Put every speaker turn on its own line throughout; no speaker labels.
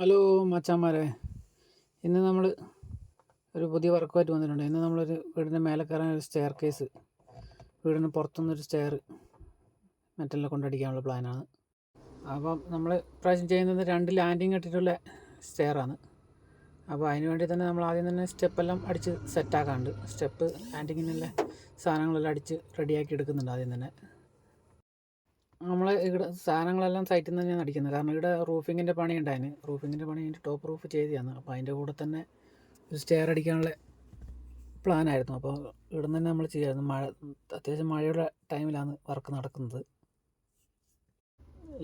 Hello മച്ചാന്മാരെ. ഇന്ന് നമ്മൾ ഒരു പുതിയ വർക്കുമായിട്ട് വന്നിട്ടുണ്ട്. ഇന്ന് നമ്മളൊരു വീടിന്റെ മേലെ കയറാൻ ഒരു സ്റ്റെയർ കേസ് വീടിന് പുറത്തുനിന്നൊരു സ്റ്റെയർ മെറ്റലിനെ കൊണ്ടടിക്കാനുള്ള പ്ലാനാണ് അപ്പം നമ്മൾ പ്രാവശ്യം ചെയ്യുന്നത് രണ്ട് ലാൻഡിങ് ഇട്ടിട്ടുള്ള സ്റ്റെയറാണ് അപ്പോൾ അതിന് വേണ്ടി തന്നെ നമ്മൾ ആദ്യം തന്നെ സ്റ്റെപ്പെല്ലാം അടിച്ച് സെറ്റാക്കാണ്ട് സ്റ്റെപ്പ് ലാൻഡിങ്ങിനുള്ള സാധനങ്ങളെല്ലാം അടിച്ച് റെഡിയാക്കി എടുക്കുന്നുണ്ട് ആദ്യം തന്നെ. നമ്മൾ ഇവിടെ സാധനങ്ങളെല്ലാം സൈറ്റിൽ നിന്ന് തന്നെയാണ് അടിക്കുന്നത്. കാരണം ഇവിടെ റൂഫിങ്ങിന്റെ പണി ഉണ്ടായിന് റൂഫിങ്ങിന്റെ പണി അതിന്റെ ടോപ്പ് റൂഫ് ചെയ്തതാണ് അപ്പോൾ അതിന്റെ കൂടെ തന്നെ ഒരു സ്റ്റെയർ അടിക്കാനുള്ള പ്ലാനായിരുന്നു അപ്പോൾ ഇവിടെ നിന്ന് തന്നെ നമ്മൾ ചെയ്യായിരുന്നു. മഴ അത്യാവശ്യം മഴയുടെ ടൈമിലാണ് വർക്ക് നടക്കുന്നത്.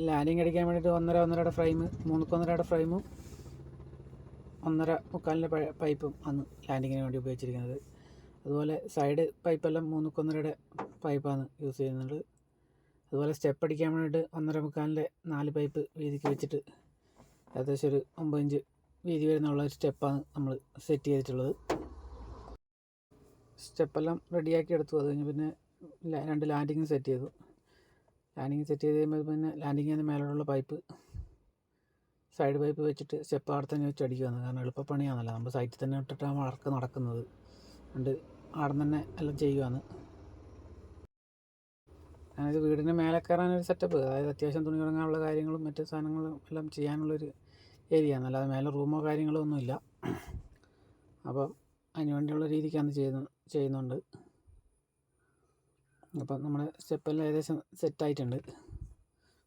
ലാൻഡിങ് അടിക്കാൻ വേണ്ടിയിട്ട് ഒന്നര ഒന്നരയുടെ ഫ്രെയിം മൂന്നുക്കൊന്നരയുടെ ഫ്രെയിമും ഒന്നര മുക്കാലിന്റെ പൈപ്പും ആണ് ലാൻഡിങ്ങിന് വേണ്ടി ഉപയോഗിച്ചിരിക്കുന്നത്. അതുപോലെ സൈഡ് പൈപ്പെല്ലാം മൂന്നുക്കൊന്നരയുടെ പൈപ്പാണ് യൂസ് ചെയ്യുന്നത്. അതുപോലെ സ്റ്റെപ്പ് അടിക്കാൻ വേണ്ടിയിട്ട് ഒന്നര മുക്കാലിന്റെ നാല് പൈപ്പ് വീതിക്ക് വെച്ചിട്ട് ഏകദേശം ഒരു ഒമ്പത് ഇഞ്ച് വീതി വരുന്നുള്ള ഒരു സ്റ്റെപ്പാണ് നമ്മൾ സെറ്റ് ചെയ്തിട്ടുള്ളത്. സ്റ്റെപ്പെല്ലാം റെഡിയാക്കി എടുത്തു. അത് കഴിഞ്ഞ് പിന്നെ രണ്ട് ലാൻഡിങ് സെറ്റ് ചെയ്തു. ലാൻഡിങ് സെറ്റ് ചെയ്ത് കഴിയുമ്പോൾ പിന്നെ ലാൻഡിങ്ങിന് മേലോട്ടുള്ള പൈപ്പ് സൈഡ് പൈപ്പ് വെച്ചിട്ട് സ്റ്റെപ്പ് അവിടെ തന്നെ വെച്ച് അടിക്കുകയാണ് കാരണം എളുപ്പപ്പണിയാണല്ലോ നമ്മൾ സൈറ്റിൽ തന്നെ ഇട്ടിട്ടാണ് വർക്ക് നടക്കുന്നത്. അതുകൊണ്ട് അവിടെ തന്നെ എല്ലാം ചെയ്യുകയാണ് അതായത് വീടിന്റെ മേലെ കയറാനൊരു സെറ്റപ്പ് അതായത് അത്യാവശ്യം തുണി തുടങ്ങാനുള്ള കാര്യങ്ങളും മറ്റ് സാധനങ്ങളും എല്ലാം ചെയ്യാനുള്ളൊരു ഏരിയ എന്നല്ലാതെ മേലെ റൂമോ കാര്യങ്ങളോ ഒന്നുമില്ല. അപ്പം അതിന് വേണ്ടിയുള്ള രീതിക്കാണ് ചെയ്യുന്ന ചെയ്യുന്നുണ്ട്. അപ്പം നമ്മുടെ സ്റ്റെപ്പെല്ലാം ഏകദേശം സെറ്റായിട്ടുണ്ട്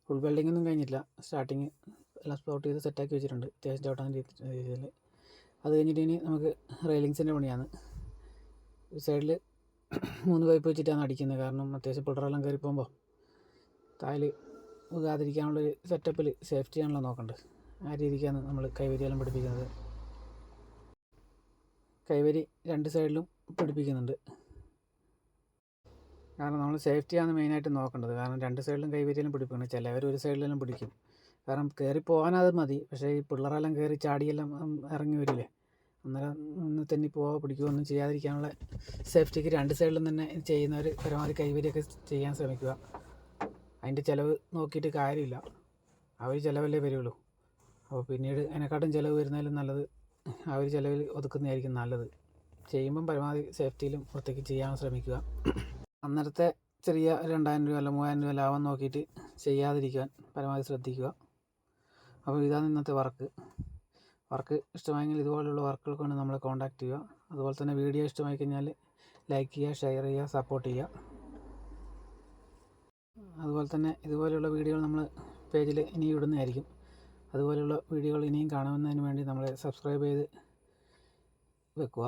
ഫുൾ ബിൽഡിംഗ് ഒന്നും കഴിഞ്ഞിട്ടില്ല. സ്റ്റാർട്ടിങ് എല്ലാം സ്പോട്ട് ചെയ്ത് സെറ്റാക്കി വെച്ചിട്ടുണ്ട്. അത്യാവശ്യം ചവിട്ടാൻ രീതിയിൽ. അത് കഴിഞ്ഞിട്ട് ഇനി നമുക്ക് റെയിലിങ്സിന്റെ പണിയാണ്. സൈഡിൽ മൂന്ന് പൈപ്പ് വെച്ചിട്ടാണ് അടിക്കുന്നത് കാരണം അത്യാവശ്യം പിള്ളറെല്ലാം കയറി പോകുമ്പോൾ താൽ ഉകാതിരിക്കാനുള്ളൊരു സെറ്റപ്പിൽ സേഫ്റ്റി ആണല്ലോ നോക്കേണ്ടത് ആ രീതിക്കാണ് നമ്മൾ കൈവരിയെല്ലാം പിടിപ്പിക്കുന്നത്. കൈവരി രണ്ട് സൈഡിലും പിടിപ്പിക്കുന്നുണ്ട്. കാരണം നമ്മൾ സേഫ്റ്റിയാണ് മെയിനായിട്ട് നോക്കേണ്ടത്. കാരണം രണ്ട് സൈഡിലും കൈവരിയെല്ലാം പിടിപ്പിക്കണം. ചിലവർ ഒരു സൈഡിലെല്ലാം പിടിക്കും. കാരണം കയറി പോകാനത് മതി. പക്ഷേ ഈ പിള്ളറെല്ലാം കയറി ചാടിയെല്ലാം ഇറങ്ങി വരില്ലേ? അന്നേരം ഒന്ന് തെന്നി പോവാ പിടിക്കുകയോ ഒന്നും ചെയ്യാതിരിക്കാനുള്ള സേഫ്റ്റിക്ക് രണ്ട് സൈഡിലും തന്നെ ചെയ്യുന്നവർ പരമാവധി കൈവരിയൊക്കെ ചെയ്യാൻ ശ്രമിക്കുക. അതിന്റെ ചിലവ് നോക്കിയിട്ട് കാര്യമില്ല. ആ ഒരു ചിലവല്ലേ വരുള്ളൂ. അപ്പോൾ പിന്നീട് അതിനെക്കാട്ടും ചിലവ് വരുന്നതിലും നല്ലത് ആ ഒരു ചിലവിൽ ഒതുക്കുന്നതായിരിക്കും നല്ലത്. ചെയ്യുമ്പം പരമാവധി സേഫ്റ്റിയിലും വൃത്തിക്ക് ചെയ്യാൻ ശ്രമിക്കുക. അന്നേരത്തെ ചെറിയ രണ്ടായിരം രൂപ അല്ല മൂവായിരം രൂപ ലാഭം നോക്കിയിട്ട് ചെയ്യാതിരിക്കാൻ പരമാവധി ശ്രദ്ധിക്കുക. അപ്പോൾ ഇതാണ് ഇന്നത്തെ വർക്ക്. വർക്ക് ഇഷ്ടമായെങ്കിൽ ഇതുപോലുള്ള വർക്കുകൾക്ക് വേണ്ടി നമ്മളെ കോൺടാക്ട് ചെയ്യുക. അതുപോലെ തന്നെ വീഡിയോ ഇഷ്ടമായി കഴിഞ്ഞാൽ ലൈക്ക് ചെയ്യുക ഷെയർ ചെയ്യുക സപ്പോർട്ട് ചെയ്യുക. അതുപോലെ തന്നെ ഇതുപോലെയുള്ള വീഡിയോകൾ നമ്മൾ പേജിൽ ഇനി ഇടുന്നതായിരിക്കും. അതുപോലെയുള്ള വീഡിയോകൾ ഇനിയും കാണുന്നതിന് വേണ്ടി നമ്മളെ സബ്സ്ക്രൈബ് ചെയ്ത് വെക്കുക.